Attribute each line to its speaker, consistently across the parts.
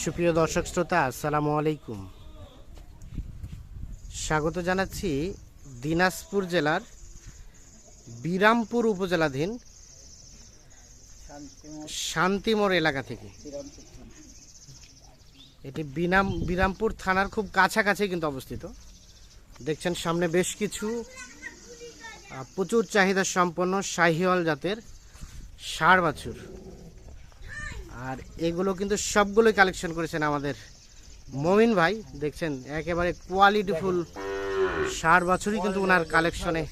Speaker 1: সুপ্রিয় দর্শক শ্রোতা, আসসালামু আলাইকুম। স্বাগত জানাচ্ছি দিনাজপুর জেলার বিরামপুর উপজেলাধীন শান্তিমোড় এলাকা থেকে। এটি বিনাম বিরামপুর থানার খুব কাছাকাছি কিন্তু অবস্থিত। দেখছেন সামনে বেশ কিছু প্রচুর চাহিদা সম্পন্ন শাহিওয়াল জাতের ষাড় বাছুর। আর এগুলো কিন্তু সবগুলোই কালেকশন করেছেন আমাদের মমিন ভাই। দেখছেন একেবারে কোয়ালিটিফুল ষাট বছরই কিন্তু ওনার কালেকশনে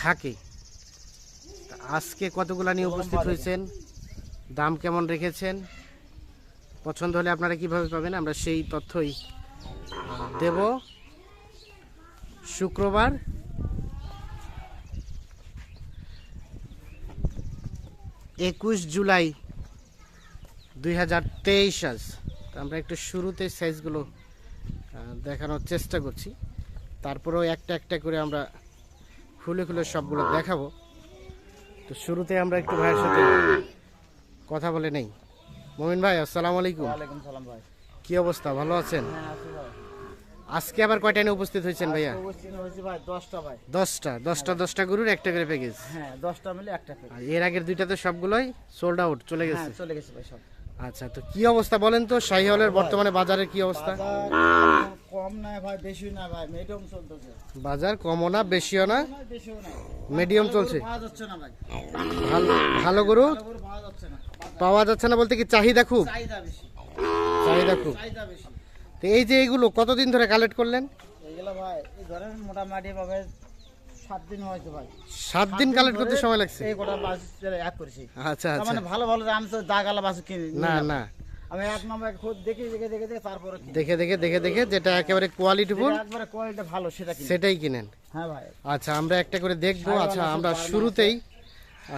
Speaker 1: থাকে। আজকে কতগুলা নিয়ে উপস্থিত হয়েছেন? দাম কেমন রেখেছেন? পছন্দ হলে আপনারা কীভাবে পাবেন? আমরা সেই তথ্যই দেব। শুক্রবার একুশ জুলাই দুই হাজার তেইশ আজ। তো আমরা একটু শুরুতে সাইজগুলো দেখানোর চেষ্টা করছি। তারপরেও একটা একটা করে আমরা খুলে খুলে সবগুলো দেখাবো। তো শুরুতে আমরা একটু ভাইয়ের সাথে কথা বলে নেই। মমিন ভাই আসসালামু আলাইকুম।
Speaker 2: সালাম ভাই।
Speaker 1: কি অবস্থা ভালো আছেন?
Speaker 2: হ্যাঁ
Speaker 1: আজকে আবার কয়টা নিয়ে উপস্থিত হয়েছেন ভাইয়া?
Speaker 2: দশটা
Speaker 1: দশটা দশটা গরুর একটা করে প্যাকেজ
Speaker 2: হ্যাঁ দশটা মিলে একটা
Speaker 1: এর আগের দুইটা তো সবগুলোই সোল্ড আউট চলে
Speaker 2: হ্যাঁ
Speaker 1: গেছে।
Speaker 2: চলে গেছে ভাই সব।
Speaker 1: আচ্ছা তো কি অবস্থা বলেন তো? শাহিওয়ালের বর্তমানে বাজারের কি অবস্থা?
Speaker 2: কম নাই ভাই বেশি না ভাই মিডিয়াম চলতেছে।
Speaker 1: বাজার কমও না বেশিও না? মিডিয়াম চলছে?
Speaker 2: না
Speaker 1: ভালো ভালো গরু?
Speaker 2: পাওয়া যাচ্ছে না।
Speaker 1: না বলতে কি চাহিদা খুব?
Speaker 2: চাহিদা
Speaker 1: খুব। তো এই যে এইগুলো কতদিন ধরে কালেক্ট করলেন?
Speaker 2: এইগুলো ভাই ধরেন মোটামুটি ভাবে সাত দিন ভাই।
Speaker 1: কালেক্ট করতে সময় লাগছে?
Speaker 2: এই গোটা বাস এক করেছি।
Speaker 1: আচ্ছা আচ্ছা
Speaker 2: মানে ভালো ভালো আমি তো দাগালা বাস কিনি
Speaker 1: না না।
Speaker 2: আমি এক নম্বর খোঁজ দেখে দেখে দেখে দেখে তারপরে
Speaker 1: দেখে দেখে দেখে দেখে যেটা একেবারে
Speaker 2: কোয়ালিটি ভালো সেটা
Speaker 1: সেটাই কিনেন।
Speaker 2: হ্যাঁ ভাই।
Speaker 1: আচ্ছা আমরা একটা করে দেখব। আচ্ছা আমরা
Speaker 2: বার্মা
Speaker 1: শুরুতেই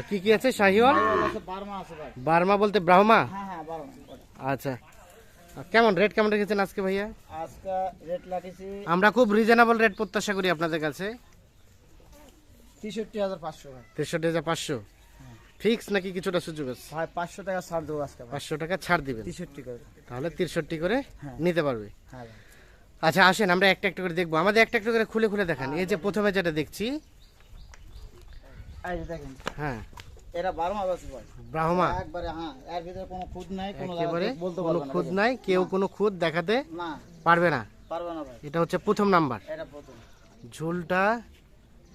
Speaker 1: কি কি আছে? শাহিওয়াল
Speaker 2: বার্মা আছে ভাই।
Speaker 1: বার্মা বলতে ব্রাহ্মা?
Speaker 2: হ্যাঁ হ্যাঁ বার্মা
Speaker 1: আচ্ছা। কেমন রেট কেমন রেখেছেন আজকে ভাইয়া?
Speaker 2: আজকে রেট লাগিয়েছি
Speaker 1: আমরা খুব রিজনেবল রেট প্রত্যাশা করি আপনাদের কাছে।
Speaker 2: তেষট্টি হাজার পাঁচশো
Speaker 1: তেষট্টি হাজার পাঁচশো? ফিক্স নাকি কিছুটা সুযোগ আছে?
Speaker 2: ভাই পাঁচশো টাকা ছাড় দেবো আজকে
Speaker 1: পাঁচশো টাকা ছাড়
Speaker 2: তেষট্টি করে।
Speaker 1: তাহলে করে
Speaker 2: হ্যাঁ।
Speaker 1: নিতে পারবে।
Speaker 2: হ্যাঁ
Speaker 1: আচ্ছা আসেন আমরা একটা একটা করে দেখব। আমাদের একটা একটা করে খুলে খুলে দেখান। এই যে প্রথমে যেটা দেখছি।
Speaker 2: এই যে দেখেন।
Speaker 1: হ্যাঁ।
Speaker 2: এরা বার্মা আছে ভাই।
Speaker 1: ব্রাহ্মা।
Speaker 2: একবারে হ্যাঁ এর ভিতরে কোনো খুদ নাই কোনো বলতে
Speaker 1: কোনো
Speaker 2: না
Speaker 1: খুদ নাই কেউ কোনো খুদ দেখাতে
Speaker 2: না।
Speaker 1: পারবে না।
Speaker 2: পারবে না ভাই।
Speaker 1: এটা হচ্ছে প্রথম নাম্বার।
Speaker 2: এটা প্রথম।
Speaker 1: ঝুলটা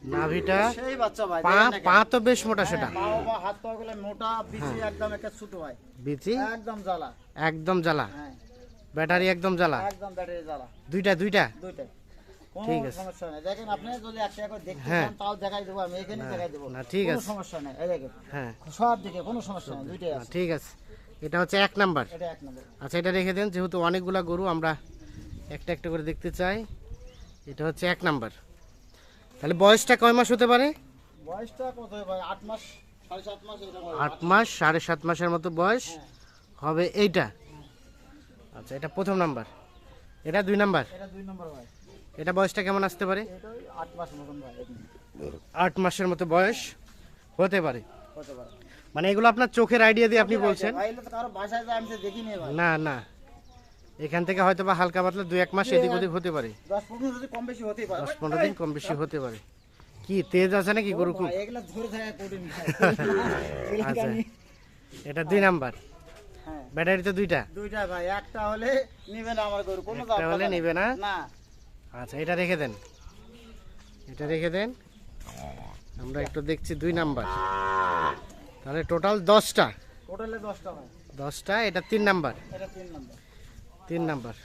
Speaker 1: নাভিটা
Speaker 2: সেই বাচ্চা ভাই
Speaker 1: পা পা তো বেশ মোটা সেটা।
Speaker 2: হ্যাঁ, পাও বা হাত পা গুলো মোটা বিচি
Speaker 1: হ্যাঁ।
Speaker 2: একদম একটা ছোট ভাই।
Speaker 1: বিচি?
Speaker 2: একদম জ্বালা।
Speaker 1: একদম জ্বালা?
Speaker 2: হ্যাঁ।
Speaker 1: ব্যাটারি একদম জ্বালা?
Speaker 2: একদম ব্যাটারি জ্বালা।
Speaker 1: দুইটা দুইটা?
Speaker 2: দুইটাই কোনো
Speaker 1: ঠিক আছে।
Speaker 2: সমস্যা নেই। দেখেন আপনি যদি একটা করে দেখতে। চান তাও দেখাই দেবো আমি এখানে দেখাই দেবো।
Speaker 1: না, ঠিক
Speaker 2: কোনো
Speaker 1: আছে।
Speaker 2: সমস্যা নেই। এই দেখেন।
Speaker 1: হ্যাঁ।
Speaker 2: সব দিকে কোনো সমস্যা নেই দুইটাই আছে।
Speaker 1: ঠিক আছে। এটা হচ্ছে এক নাম্বার।
Speaker 2: এটা এক নম্বর।
Speaker 1: আচ্ছা এটা রেখে দেন যেহেতু অনেকগুলা গরু আমরা একটা একটা করে দেখতে চাই এটা হচ্ছে এক নাম্বার। তাহলে বয়সটা কয় মাস হতে পারে?
Speaker 2: বয়সটা কত হয় ভাই আট মাস সাড়ে সাত মাস।
Speaker 1: আট মাস সাড়ে সাত মাসের মতো বয়স
Speaker 2: হ্যাঁ।
Speaker 1: হবে এইটা। আচ্ছা এটা প্রথম নাম্বার। এটা দুই নাম্বার?
Speaker 2: এটা দুই নম্বর ভাই
Speaker 1: এটা বয়সটা কেমন আসতে পারে?
Speaker 2: আট
Speaker 1: মাসের মতো বয়স হতে পারে।
Speaker 2: হতে পারে।
Speaker 1: মানে এগুলো আপনার চোখের আইডিয়া দিয়ে আপনি বলছেন? না না। এখান থেকে হয়তো বা হালকা পাতলা দুই এক মাস এদিক ওদিক হতে পারে।
Speaker 2: দশ পনেরো যদি কম বেশি হতেই পারে।
Speaker 1: দশ পনেরো দিন কম বেশি হতে পারে। কি তেজ আছে নাকি গরু খুব? আচ্ছা। এটা দুই নাম্বার।
Speaker 2: হ্যাঁ।
Speaker 1: ব্যাটারি তো দুইটা।
Speaker 2: দুইটা ভাই একটা হলে নিবে না আমার গরু কোনো
Speaker 1: একটা হলে নিবে না?
Speaker 2: না।
Speaker 1: আচ্ছা এটা রেখে দেন। এটা রেখে দেন। আমরা একটু দেখছি দুই নাম্বার। তাহলে টোটাল দশটা।
Speaker 2: টোটালে দশটা ভাই।
Speaker 1: দশটা এটা তিন নাম্বার।
Speaker 2: এটা তিন নম্বর।
Speaker 1: তিন নাম্বার।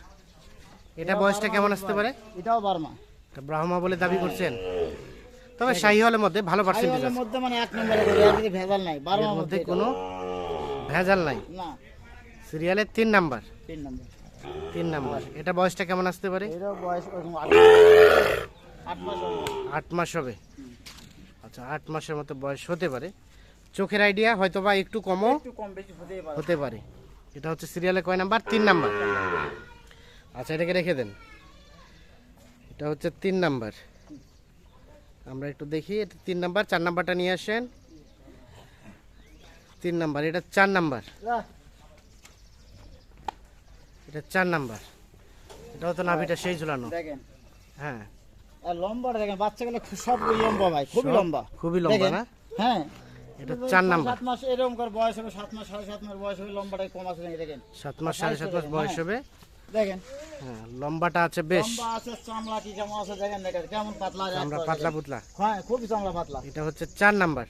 Speaker 1: এটা বয়সটা কেমন আসতে পারে?
Speaker 2: এটাও বার্মা।
Speaker 1: ব্রাহ্মা বলে দাবি করছেন। তবে শাহি হলের মধ্যে ভালো পার্সেন্টেজ আছে।
Speaker 2: মধ্যে মানে এক নম্বরে মধ্যে ভেজাল নাই বার্মার
Speaker 1: মধ্যে কোনো ভেজাল নাই।
Speaker 2: না।
Speaker 1: সিরিয়ালের তিন নাম্বার।
Speaker 2: তিন নম্বর।
Speaker 1: তিন নাম্বার। এটা বয়সটা কেমন আসতে পারে?
Speaker 2: এটাও বয়স আট মাস হবে।
Speaker 1: আট মাস হবে। আচ্ছা আট মাসের মতো বয়স হতে পারে। চোখের আইডিয়া হয়তো বা একটু কমও হতে পারে। এটা হচ্ছে সিরিয়ালে কয় নাম্বার? তিন নাম্বার। আচ্ছা এটাকে রেখে দেন। এটা হচ্ছে তিন নাম্বার। আমরা একটু দেখি এটা তিন নাম্বার চার নাম্বারটা নিয়ে আসেন। তিন নাম্বার এটা চার নাম্বার। এটা চার নাম্বার। এটাও তো নাভিটা সেই ঝুলানো।
Speaker 2: দেখেন।
Speaker 1: হ্যাঁ।
Speaker 2: আর লম্বাটা দেখেন বাচ্চাগুলো সব লম্বা ভাই খুবই লম্বা।
Speaker 1: খুবই লম্বা না?
Speaker 2: হ্যাঁ।
Speaker 1: এটা চার নাম্বার।
Speaker 2: সাত মাস এরকম করে বয়স হবে সাত মাস সাড়ে সাত মাস বয়স হবে লম্বাটা কম আছে দেখেন?
Speaker 1: সাত মাস সাড়ে সাত মাস বয়স হবে।
Speaker 2: দেখেন।
Speaker 1: হ্যাঁ লম্বাটা আছে বেশ।
Speaker 2: লম্বা আছে চামড়া কি কেমন আছে দেখেন দেখেন কেমন পাতলা
Speaker 1: পাতলা পুতলা।
Speaker 2: হ্যাঁ খুবই চামড়া পাতলা।
Speaker 1: এটা হচ্ছে চার নাম্বার।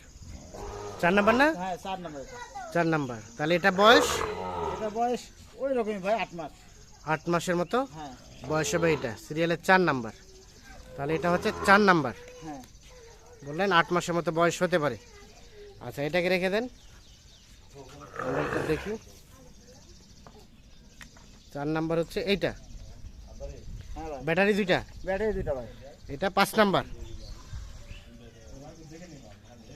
Speaker 1: চার নাম্বার না?
Speaker 2: হ্যাঁ চার নম্বর
Speaker 1: চার নাম্বার। তাহলে এটা বয়স?
Speaker 2: এটা বয়স ওই রকমই ভাই আট মাস।
Speaker 1: আট মাসের মতো?
Speaker 2: হ্যাঁ।
Speaker 1: বয়স হবে এটা সিরিয়ালের চার নাম্বার। তাহলে এটা হচ্ছে চার নাম্বার।
Speaker 2: হ্যাঁ।
Speaker 1: বললেন আট মাসের মতো বয়স হতে পারে। আচ্ছা এটাকে রেখে দেন। আমরা একটু দেখি। চার নাম্বার হচ্ছে এইটা। ব্যাটারি দুইটা?
Speaker 2: ব্যাটারি দুইটা ভাই।
Speaker 1: এটা পাঁচ নাম্বার।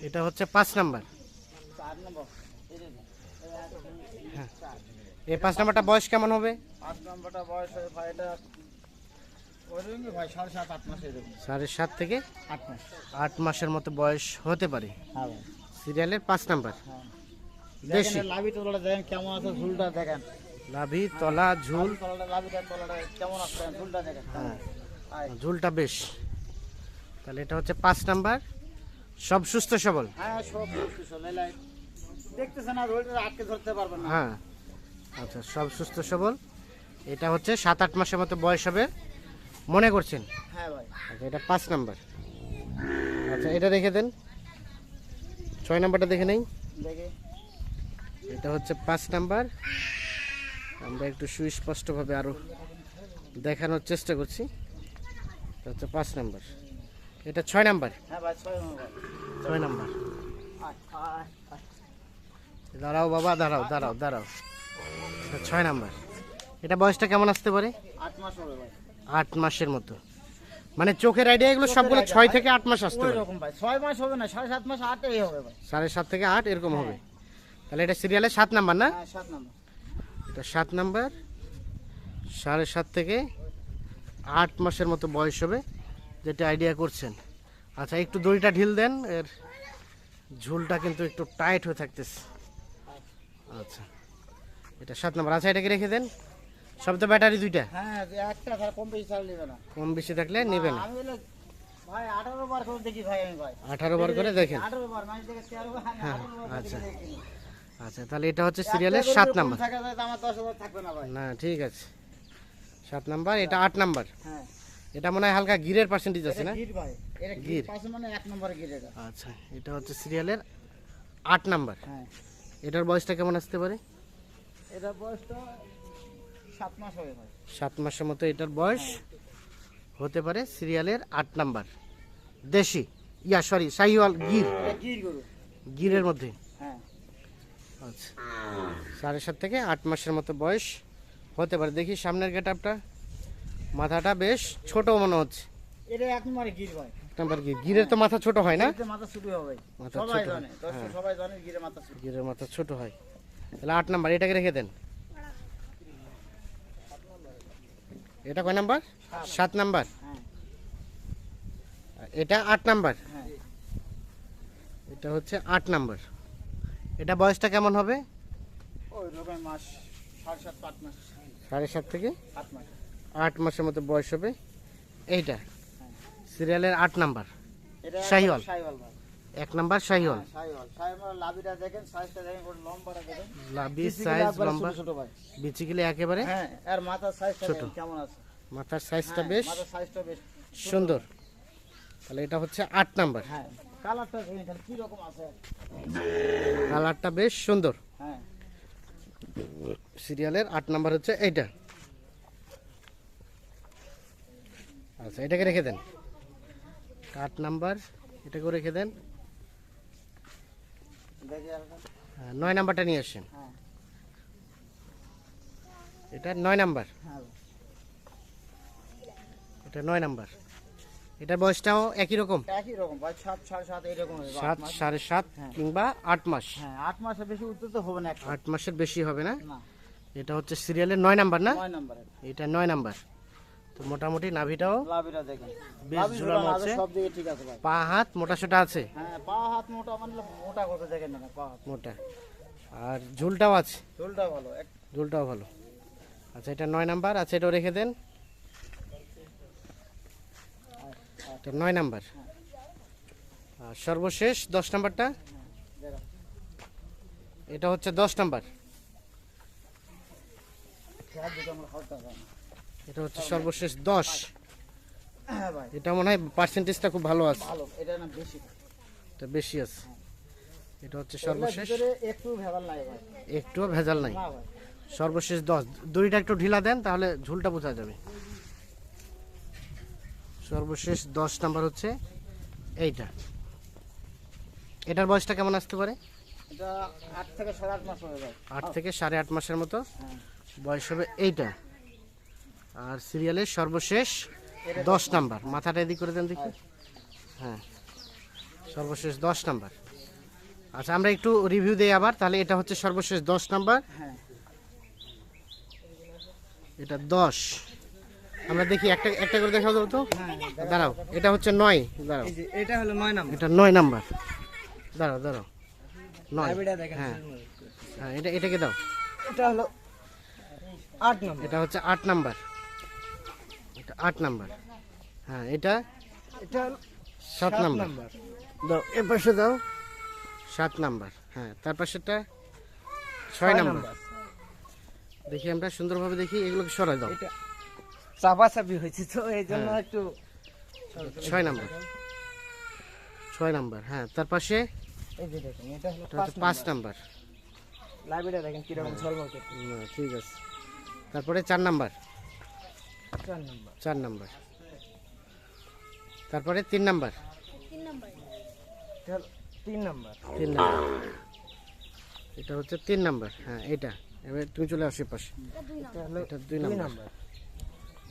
Speaker 1: এটা হচ্ছে পাঁচ নাম্বার। হ্যাঁ। এই পাঁচ নাম্বারটা বয়স কেমন হবে?
Speaker 2: পাঁচ নম্বরটা বয়স হবে ভাই এটা সাড়ে সাত
Speaker 1: থেকে
Speaker 2: আট মাস।
Speaker 1: আট মাসের মতো বয়স হতে পারে।
Speaker 2: হ্যাঁ
Speaker 1: সিরিয়ালের পাঁচ নাম্বার।
Speaker 2: হ্যাঁ
Speaker 1: দেশি
Speaker 2: লাভি তলাটা দেখেন কেমন আছে ঝুলটা দেখেন।
Speaker 1: লাভি তলা ঝুল।
Speaker 2: তলাটা তলাটা কেমন আছে ঝুলটা দেখেন।
Speaker 1: হ্যাঁ ঝুলটা বেশ। তাহলে এটা হচ্ছে পাঁচ নাম্বার। সব সুস্থ সবল?
Speaker 2: হ্যাঁ সব দেখতেছেন আটকে ধরতে পারবেন না।
Speaker 1: হ্যাঁ। আচ্ছা সব সুস্থ সবল। এটা হচ্ছে সাত আট মাসের মতো বয়স হবে। মনে করছেন?
Speaker 2: হ্যাঁ ভাই।
Speaker 1: আচ্ছা এটা পাঁচ নাম্বার। আচ্ছা এটা রেখে দেন। ছয় নাম্বারটা দেখে নেই? এটা হচ্ছে পাঁচ নাম্বার। আমরা একটু সুস্পষ্টভাবে আরও দেখানোর চেষ্টা করছি। এটা হচ্ছে পাঁচ নাম্বার। এটা ছয় নাম্বার?
Speaker 2: হ্যাঁ ছয় নম্বর।
Speaker 1: দাঁড়াও বাবা দাঁড়াও দাঁড়াও দাঁড়াও। ছয় নাম্বার। এটা বয়সটা কেমন আসতে পারে?
Speaker 2: আট
Speaker 1: মাসের মতো। মানে চোখের আইডিয়া এগুলো সবগুলো ছয় থেকে আট মাস আসতে
Speaker 2: ভাই ছয় মাস হবে না সাড়ে সাত মাস হবে ভাই।
Speaker 1: সাড়ে সাত থেকে আট এরকম হবে। তাহলে এটা সিরিয়ালে সাত নাম্বার না?
Speaker 2: হ্যাঁ সাত নম্বর
Speaker 1: এটা সাত নাম্বার সাড়ে সাত থেকে আট মাসের মতো বয়স হবে যেটা আইডিয়া করছেন। আচ্ছা একটু দড়িটা ঢিল দেন এর ঝুলটা কিন্তু একটু টাইট হয়ে থাকতেছে। আচ্ছা এটা সাত নাম্বার আচ্ছা এটাকে রেখে দেন। সব তো ব্যাটারি দুইটা?
Speaker 2: হ্যাঁ একটা কম বেশি চাল নেবে না।
Speaker 1: কম বেশি থাকলে নেবে না।
Speaker 2: ভাই বার করে দেখি ভাই আমি ভাই।
Speaker 1: আঠারো বার করে দেখেন।
Speaker 2: আঠারো বার মানে দেখে বার
Speaker 1: আচ্ছা। আচ্ছা তাহলে এটা হচ্ছে সিরিয়ালের নাম্বার।
Speaker 2: থাকা যায় আমার থাকবে না ভাই।
Speaker 1: না ঠিক আছে। নাম্বার এটা আট নাম্বার।
Speaker 2: হ্যাঁ।
Speaker 1: এটা মনে হয় হালকা গিরের পার্সেন্টেজ আছে না?
Speaker 2: গির ভাই এটা
Speaker 1: গির।
Speaker 2: গির। পাশে মানে এক নম্বরে গির এটা।
Speaker 1: আচ্ছা এটা হচ্ছে সিরিয়ালের নাম্বার।
Speaker 2: হ্যাঁ।
Speaker 1: এটার বয়সটা কেমন আসতে পারে?
Speaker 2: এটা বয়সটা সাত
Speaker 1: মাসের মতো এটার বয়স হতে পারে সিরিয়ালের আট নাম্বার। দেশি ইয়া সরি শাহিওয়াল গির।
Speaker 2: গরু
Speaker 1: গিরের মধ্যে?
Speaker 2: হ্যাঁ।
Speaker 1: আচ্ছা। সাড়ে সাত থেকে আট মাসের মতো বয়স হতে পারে। দেখি সামনের গেট আপটা মাথাটা বেশ ছোট মনে হচ্ছে।
Speaker 2: এটা এক নম্বরে গির ভাই।
Speaker 1: নাম্বার গির। গিরের তো মাথা ছোট হয় না?
Speaker 2: মাথা ছুটি
Speaker 1: মাথা ছোট হয়, হ্যাঁ। গিরের মাথা ছোট হয়। তাহলে আট নাম্বার এটাকে রেখে দেন। এটা কয় নাম্বার? সাত নাম্বার।
Speaker 2: হ্যাঁ
Speaker 1: এটা আট নাম্বার।
Speaker 2: হ্যাঁ
Speaker 1: এটা হচ্ছে আট নাম্বার। এটা বয়সটা কেমন হবে?
Speaker 2: সাড়ে সাত
Speaker 1: থেকে
Speaker 2: আট
Speaker 1: মাসের মতো বয়স হবে। এইটা। সিরিয়ালের আট নাম্বার। শাহিওয়াল। এক নাম্বার শাহিওয়াল।
Speaker 2: হ্যাঁ, লাভিটা দেখেন সাইজটা দেখেন লম্বাটা দেখেন।
Speaker 1: লাভি সাইজ লম্বা
Speaker 2: ছোট ছোট ভাই।
Speaker 1: বিচিগুলি একেবারে
Speaker 2: হ্যাঁ আর মাথার সাইজটা
Speaker 1: ছোট।
Speaker 2: কেমন আছে।
Speaker 1: মাথার সাইজটা
Speaker 2: হ্যাঁ,
Speaker 1: বেশ
Speaker 2: মাথার সাইজটা বেশ
Speaker 1: সুন্দর। তাহলে এটা হচ্ছে আট নাম্বার।
Speaker 2: হ্যাঁ কালারটা দেখেন কি রকম আছে?
Speaker 1: কালারটা বেশ সুন্দর।
Speaker 2: হ্যাঁ।
Speaker 1: সিরিয়ালের আট নাম্বার হচ্ছে এইটা। আচ্ছা এটাকে রেখে দেন। আট নাম্বার এটাকেও রেখে দেন। নয় নাম্বারটা নিয়ে আসেন।
Speaker 2: হ্যাঁ
Speaker 1: এটা নয় নাম্বার।
Speaker 2: হ্যাঁ
Speaker 1: এটা নয় নাম্বার। এটার বয়সটাও একই রকম?
Speaker 2: একই রকম সাত সাড়ে সাত এইরকম
Speaker 1: সাত সাড়ে সাত
Speaker 2: হ্যাঁ।
Speaker 1: কিংবা আট মাস?
Speaker 2: হ্যাঁ আট মাসের বেশি উত্তর তো হবে না
Speaker 1: আট মাসের বেশি হবে না? এটা হচ্ছে সিরিয়ালের নয় নাম্বার না? এটা নয় নাম্বার। তো মোটামুটি নাভিটাও
Speaker 2: লাভিটা দেখেন।
Speaker 1: বেশ ঝুলানো আছে।
Speaker 2: সব দিকে ঠিক আছে ভাই।
Speaker 1: পা হাত মোটা সোটা আছে?
Speaker 2: হ্যাঁ পা হাত মোটা মানে মোটা কথা দেখেন না পা হাত।
Speaker 1: মোটা। আর ঝুলটাও আছে?
Speaker 2: চুলটা ভালো
Speaker 1: ঝুলটাও ভালো। আচ্ছা এটা নয় নাম্বার আচ্ছা এটাও রেখে দেন। এটা নয় নাম্বার। আর সর্বশেষ দশ নাম্বারটা? এটা হচ্ছে দশ নাম্বার। এটা হচ্ছে সর্বশেষ দশ। এটা মনে হয় পার্সেন্টেজটা খুব ভালো আছে।
Speaker 2: এটা বেশি।
Speaker 1: আছে। এটা হচ্ছে সর্বশেষ।
Speaker 2: একটু ভেজাল নাই
Speaker 1: একটুও ভেজাল নাই। সর্বশেষ দশ। দুইটা একটু ঢিলা দেন তাহলে ঝুলটা বোঝা যাবে। সর্বশেষ দশ নাম্বার হচ্ছে এইটা। এটার বয়সটা কেমন আসতে পারে?
Speaker 2: আট থেকে সাড়ে আট মাস হয়ে যায়
Speaker 1: আট থেকে সাড়ে আট মাসের মতো।
Speaker 2: হ্যাঁ।
Speaker 1: বয়স হবে এইটা। আর সিরিয়ালের সর্বশেষ দশ নাম্বার। মাথাটা এদিক করে দেন দেখি। হ্যাঁ। সর্বশেষ দশ নাম্বার। আচ্ছা আমরা একটু রিভিউ দিই আবার তাহলে এটা হচ্ছে সর্বশেষ দশ নাম্বার।
Speaker 2: হ্যাঁ।
Speaker 1: এটা দশ। আমরা দেখি একটা একটা করে দেখাও দাও তো।
Speaker 2: হ্যাঁ
Speaker 1: দাঁড়াও। এটা হচ্ছে নয়। দাঁড়াও।
Speaker 2: এটা হলো নয় নাম্বার।
Speaker 1: এটা নয় নাম্বার। দাঁড়াও দাঁড়াও। নয়। হ্যাঁ। হ্যাঁ এটা এটাকে দাও।
Speaker 2: এটা হলো আট নাম্বার।
Speaker 1: এটা হচ্ছে আট নাম্বার। আট নাম্বার। হ্যাঁ এটা?
Speaker 2: এটা
Speaker 1: সাত নাম্বার। দাও এ পাশে দাও। সাত নাম্বার হ্যাঁ তার পাশেরটা ছয় নাম্বার। দেখি আমরা সুন্দরভাবে দেখি এগুলোকে সরাই দাও।
Speaker 2: চাপাচাপি হয়েছে তো এই জন্য
Speaker 1: হ্যাঁ।
Speaker 2: একটু
Speaker 1: ছয় নাম্বার। ছয় নাম্বার হ্যাঁ তার পাশে
Speaker 2: পাঁচ
Speaker 1: নাম্বার।
Speaker 2: লাইব্রেরিটা দেখেন কীরকম ঝলমল করছে।
Speaker 1: ঠিক আছে। তারপরে চার নাম্বার।
Speaker 2: চার নাম্বার।
Speaker 1: চার নাম্বার। তারপরে তিন নাম্বার।
Speaker 2: এটা তিন নাম্বার।
Speaker 1: তিন নাম্বার। এটা হচ্ছে তিন নাম্বার। হ্যাঁ এটা। এবার তুমি চলে আসো পাশে
Speaker 2: এটা
Speaker 1: এটা দুই
Speaker 2: দুই
Speaker 1: নাম্বার।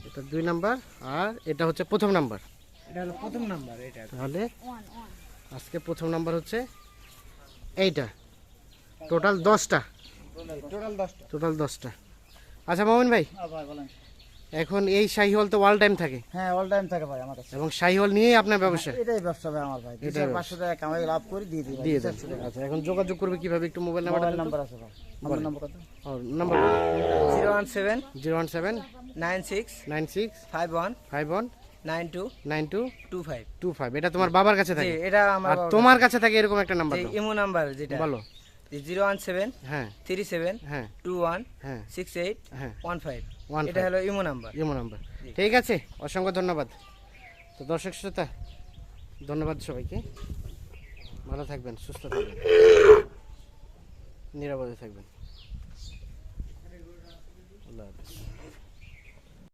Speaker 1: এটা দুই নাম্বার আর এটা হচ্ছে প্রথম নাম্বার।
Speaker 2: এটা হলো প্রথম নাম্বার এটা।
Speaker 1: তাহলে আজকে প্রথম নাম্বার হচ্ছে এইটা। টোটাল দশটা।
Speaker 2: টোটাল দশটা।
Speaker 1: টোটাল দশটা। আচ্ছা মোমিন ভাই।
Speaker 2: হ্যাঁ ভাই বলেন।
Speaker 1: এখন এই শাহিওয়াল তো অল টাইম থাকে।
Speaker 2: হ্যাঁ অল টাইম থাকে ভাই আমার কাছে
Speaker 1: এবং শাহিওয়াল নিয়েই আপনার ব্যবসা।
Speaker 2: এটাই ব্যবসা ভাই আমার ভাই। চার পাঁচশো টাকা কামাই লাভ করে দিয়ে দিই
Speaker 1: দিয়ে দেন। আচ্ছা এখন যোগাযোগ করবে কীভাবে? একটু মোবাইল
Speaker 2: মোবাইল নাম্বার আছে ভাই। আমার নাম্বার কত?
Speaker 1: Number
Speaker 2: zero one seven
Speaker 1: zero one seven
Speaker 2: nine six
Speaker 1: nine six
Speaker 2: five one
Speaker 1: five one
Speaker 2: nine two
Speaker 1: nine two
Speaker 2: two five.
Speaker 1: Two five. এটা তোমার বাবার কাছে থাকে।
Speaker 2: এটা আমার
Speaker 1: আর তোমার কাছে। থাকে এরকম একটা নাম্বার
Speaker 2: ইমো নাম্বার যেটা।
Speaker 1: বলো।
Speaker 2: জিরো ওয়ান সেভেন
Speaker 1: হ্যাঁ।
Speaker 2: থ্রি সেভেন
Speaker 1: হ্যাঁ।
Speaker 2: টু ওয়ান
Speaker 1: হ্যাঁ।
Speaker 2: সিক্স এইট
Speaker 1: হ্যাঁ।
Speaker 2: One five.
Speaker 1: ওয়ান
Speaker 2: এটা হলো ইমো নাম্বার।
Speaker 1: Imo number. ঠিক আছে অসংখ্য ধন্যবাদ। তো দর্শক শ্রোতা ধন্যবাদ সবাইকে। ভালো থাকবেন সুস্থ থাকবেন। নিরাপদে থাকবেন।